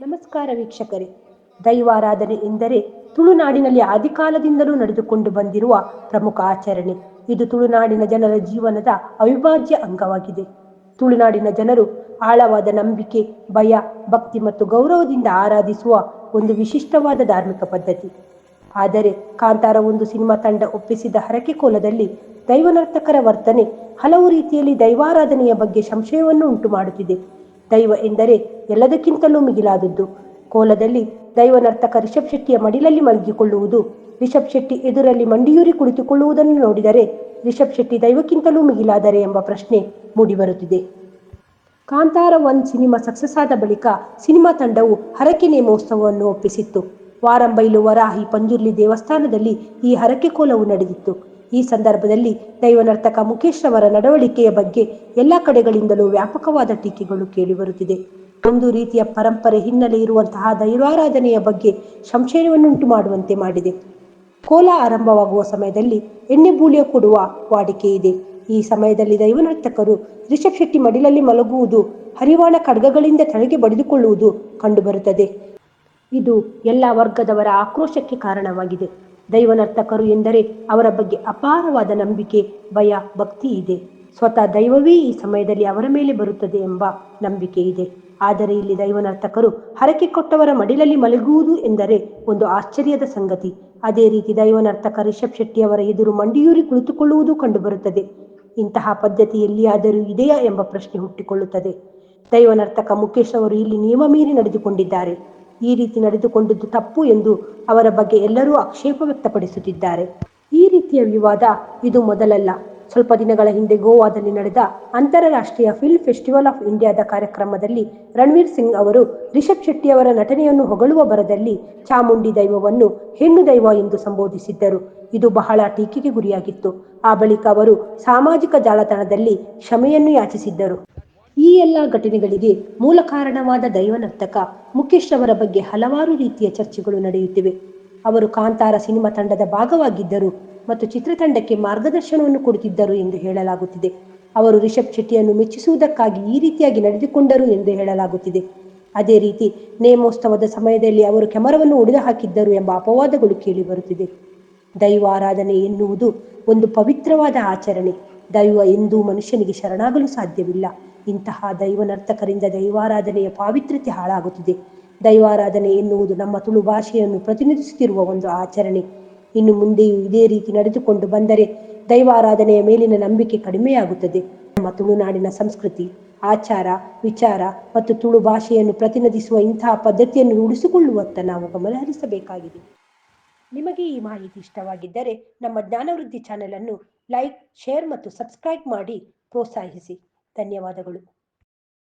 ನಮಸ್ಕಾರ ವೀಕ್ಷಕರೇ. ದೈವಾರಾಧನೆ ಎಂದರೆ ತುಳುನಾಡಿನಲ್ಲಿ ಆದಿಕಾಲದಿಂದಲೂ ನಡೆದುಕೊಂಡು ಬಂದಿರುವ ಪ್ರಮುಖ ಆಚರಣೆ. ಇದು ತುಳುನಾಡಿನ ಜನರ ಜೀವನದ ಅವಿಭಾಜ್ಯ ಅಂಗವಾಗಿದೆ. ತುಳುನಾಡಿನ ಜನರು ಆಳವಾದ ನಂಬಿಕೆ, ಭಯ, ಭಕ್ತಿ ಮತ್ತು ಗೌರವದಿಂದ ಆರಾಧಿಸುವ ಒಂದು ವಿಶಿಷ್ಟವಾದ ಧಾರ್ಮಿಕ ಪದ್ಧತಿ. ಆದರೆ ಕಾಂತಾರ ಒಂದು ಸಿನಿಮಾ ತಂಡ ಒಪ್ಪಿಸಿದ ಹರಕೆ ಕೋಲದಲ್ಲಿ ದೈವನರ್ತಕರ ವರ್ತನೆ ಹಲವು ರೀತಿಯಲ್ಲಿ ದೈವಾರಾಧನೆಯ ಬಗ್ಗೆ ಸಂಶಯವನ್ನು ಉಂಟು ಮಾಡುತ್ತಿದೆ ದೈವ ಎಂದರೆ ಎಲ್ಲದಕ್ಕಿಂತಲೂ ಮಿಗಿಲಾದದ್ದು. ಕೋಲದಲ್ಲಿ ದೈವನರ್ತಕ ರಿಷಬ್ ಶೆಟ್ಟಿಯ ಮಡಿಲಲ್ಲಿ ಮಲಗಿಕೊಳ್ಳುವುದು, ರಿಷಬ್ ಶೆಟ್ಟಿ ಎದುರಲ್ಲಿ ಮಂಡಿಯೂರಿ ಕುಳಿತುಕೊಳ್ಳುವುದನ್ನು ನೋಡಿದರೆ ರಿಷಬ್ ಶೆಟ್ಟಿ ದೈವಕ್ಕಿಂತಲೂ ಮಿಗಿಲಾದರೆ ಎಂಬ ಪ್ರಶ್ನೆ ಮೂಡಿಬರುತ್ತಿದೆ. ಕಾಂತಾರ ಒನ್ ಸಿನಿಮಾ ಸಕ್ಸಸ್ ಆದ ಬಳಿಕ ಸಿನಿಮಾ ತಂಡವು ಹರಕೆ ನೇಮೋತ್ಸವವನ್ನು ಒಪ್ಪಿಸಿತ್ತು. ವಾರಂಬೈಲು ವರಾಹಿ ಪಂಜುರ್ಲಿ ದೇವಸ್ಥಾನದಲ್ಲಿ ಈ ಹರಕೆ ಕೋಲವು ನಡೆದಿತ್ತು. ಈ ಸಂದರ್ಭದಲ್ಲಿ ದೈವನರ್ತಕ ಮುಖೇಶ್ ರವರ ನಡವಳಿಕೆಯ ಬಗ್ಗೆ ಎಲ್ಲ ಕಡೆಗಳಿಂದಲೂ ವ್ಯಾಪಕವಾದ ಟೀಕೆಗಳು ಕೇಳಿಬರುತ್ತಿದೆ ಒಂದು ರೀತಿಯ ಪರಂಪರೆ ಹಿನ್ನೆಲೆ ಇರುವಂತಹ ದೈವಾರಾಧನೆಯ ಬಗ್ಗೆ ಸಂಶಯವನ್ನುಂಟು ಮಾಡುವಂತೆ ಮಾಡಿದೆ. ಕೋಲ ಆರಂಭವಾಗುವ ಸಮಯದಲ್ಲಿ ಎಣ್ಣೆ ಬೂಳಿಯ ಕೊಡುವ ವಾಡಿಕೆ ಇದೆ. ಈ ಸಮಯದಲ್ಲಿ ದೈವನರ್ತಕರು ರಿಷಬ್ ಶೆಟ್ಟಿ ಮಡಿಲಲ್ಲಿ ಮಲಗುವುದು, ಹರಿವಾಣ ಖಡ್ಗಗಳಿಂದ ತಲೆಗೆ ಬಡಿದುಕೊಳ್ಳುವುದು ಕಂಡುಬರುತ್ತದೆ. ಇದು ಎಲ್ಲ ವರ್ಗದವರ ಆಕ್ರೋಶಕ್ಕೆ ಕಾರಣವಾಗಿದೆ. ದೈವನರ್ತಕರು ಎಂದರೆ ಅವರ ಬಗ್ಗೆ ಅಪಾರವಾದ ನಂಬಿಕೆ, ಭಯ, ಭಕ್ತಿ ಇದೆ. ಸ್ವತಃ ದೈವವೇ ಈ ಸಮಯದಲ್ಲಿ ಅವರ ಮೇಲೆ ಬರುತ್ತದೆ ಎಂಬ ನಂಬಿಕೆ ಇದೆ. ಆದರೆ ಇಲ್ಲಿ ದೈವನರ್ತಕರು ಹರಕೆ ಕೊಟ್ಟವರ ಮಡಿಲಲ್ಲಿ ಮಲಗುವುದು ಎಂದರೆ ಒಂದು ಆಶ್ಚರ್ಯದ ಸಂಗತಿ. ಅದೇ ರೀತಿ ದೈವನರ್ತಕ ರಿಷಬ್ ಶೆಟ್ಟಿ ಅವರ ಎದುರು ಮಂಡಿಯೂರಿ ಕುಳಿತುಕೊಳ್ಳುವುದು ಕಂಡುಬರುತ್ತದೆ. ಇಂತಹ ಪದ್ಧತಿ ಎಲ್ಲಿಯಾದರೂ ಇದೆಯಾ ಎಂಬ ಪ್ರಶ್ನೆ ಹುಟ್ಟಿಕೊಳ್ಳುತ್ತದೆ. ದೈವನರ್ತಕ ಮುಖೇಶ್ ಅವರು ಇಲ್ಲಿ ನಿಯಮ ಮೀರಿ ನಡೆದುಕೊಂಡಿದ್ದಾರೆ. ಈ ರೀತಿ ನಡೆದುಕೊಂಡಿದ್ದು ತಪ್ಪು ಎಂದು ಅವರ ಬಗ್ಗೆ ಎಲ್ಲರೂ ಆಕ್ಷೇಪ ವ್ಯಕ್ತಪಡಿಸುತ್ತಿದ್ದಾರೆ. ಈ ರೀತಿಯ ವಿವಾದ ಇದು ಮೊದಲಲ್ಲ. ಸ್ವಲ್ಪ ದಿನಗಳ ಹಿಂದೆ ಗೋವಾದಲ್ಲಿ ನಡೆದ ಅಂತಾರಾಷ್ಟ್ರೀಯ ಫಿಲ್ಮ್ ಫೆಸ್ಟಿವಲ್ ಆಫ್ ಇಂಡಿಯಾದ ಕಾರ್ಯಕ್ರಮದಲ್ಲಿ ರಣವೀರ್ ಸಿಂಗ್ ಅವರು ರಿಷಬ್ ಶೆಟ್ಟಿ ಅವರ ನಟನೆಯನ್ನು ಹೊಗಳುವ ಬರದಲ್ಲಿ ಚಾಮುಂಡಿ ದೈವವನ್ನು ಹೆಣ್ಣು ದೈವ ಎಂದು ಸಂಬೋಧಿಸಿದ್ದರು. ಇದು ಬಹಳ ಟೀಕೆಗೆ ಗುರಿಯಾಗಿತ್ತು. ಆ ಬಳಿಕ ಅವರು ಸಾಮಾಜಿಕ ಜಾಲತಾಣದಲ್ಲಿ ಕ್ಷಮೆಯನ್ನು ಯಾಚಿಸಿದ್ದರು. ಈ ಎಲ್ಲ ಘಟನೆಗಳಿಗೆ ಮೂಲ ಕಾರಣವಾದ ದೈವನರ್ತಕ ಮುಖೇಶ್ ಅವರ ಬಗ್ಗೆ ಹಲವಾರು ರೀತಿಯ ಚರ್ಚೆಗಳು ನಡೆಯುತ್ತಿವೆ. ಅವರು ಕಾಂತಾರ ಸಿನಿಮಾ ತಂಡದ ಭಾಗವಾಗಿದ್ದರು ಮತ್ತು ಚಿತ್ರತಂಡಕ್ಕೆ ಮಾರ್ಗದರ್ಶನವನ್ನು ಕೊಡುತ್ತಿದ್ದರು ಎಂದು ಹೇಳಲಾಗುತ್ತಿದೆ. ಅವರು ರಿಷಬ್ ಶೆಟ್ಟಿಯನ್ನು ಮೆಚ್ಚಿಸುವುದಕ್ಕಾಗಿ ಈ ರೀತಿಯಾಗಿ ನಡೆದುಕೊಂಡರು ಎಂದು ಹೇಳಲಾಗುತ್ತಿದೆ. ಅದೇ ರೀತಿ ನೇಮೋತ್ಸವದ ಸಮಯದಲ್ಲಿ ಅವರು ಕ್ಯಾಮರಾವನ್ನು ಒಡೆದು ಹಾಕಿದ್ದರು ಎಂಬ ಅಪವಾದಗಳು ಕೇಳಿಬರುತ್ತಿದೆ ದೈವಾರಾಧನೆ ಎನ್ನುವುದು ಒಂದು ಪವಿತ್ರವಾದ ಆಚರಣೆ. ದೈವ ಎಂದೂ ಮನುಷ್ಯನಿಗೆ ಶರಣಾಗಲು ಸಾಧ್ಯವಿಲ್ಲ. ಇಂತಹ ದೈವನರ್ತಕರಿಂದ ದೈವಾರಾಧನೆಯ ಪಾವಿತ್ರ್ಯತೆ ಹಾಳಾಗುತ್ತಿದೆ. ದೈವಾರಾಧನೆ ಎನ್ನುವುದು ನಮ್ಮ ತುಳು ಭಾಷೆಯನ್ನು ಪ್ರತಿನಿಧಿಸುತ್ತಿರುವ ಒಂದು ಆಚರಣೆ. ಇನ್ನು ಮುಂದೆಯೂ ಇದೇ ರೀತಿ ನಡೆದುಕೊಂಡು ಬಂದರೆ ದೈವಾರಾಧನೆಯ ಮೇಲಿನ ನಂಬಿಕೆ ಕಡಿಮೆಯಾಗುತ್ತದೆ. ನಮ್ಮ ತುಳುನಾಡಿನ ಸಂಸ್ಕೃತಿ, ಆಚಾರ, ವಿಚಾರ ಮತ್ತು ತುಳು ಭಾಷೆಯನ್ನು ಪ್ರತಿನಿಧಿಸುವ ಇಂತಹ ಪದ್ಧತಿಯನ್ನು ರೂಢಿಸಿಕೊಳ್ಳುವತ್ತ ನಾವು ಗಮನಹರಿಸಬೇಕಾಗಿದೆ ನಿಮಗೆ ಈ ಮಾಹಿತಿ ಇಷ್ಟವಾಗಿದ್ದರೆ ನಮ್ಮ ಜ್ಞಾನವೃದ್ಧಿ ಚಾನೆಲ್ ಅನ್ನು ಲೈಕ್ ಶೇರ್ ಮತ್ತು ಸಬ್ಸ್ಕ್ರೈಬ್ ಮಾಡಿ ಪ್ರೋತ್ಸಾಹಿಸಿ. ಧನ್ಯವಾದಗಳು.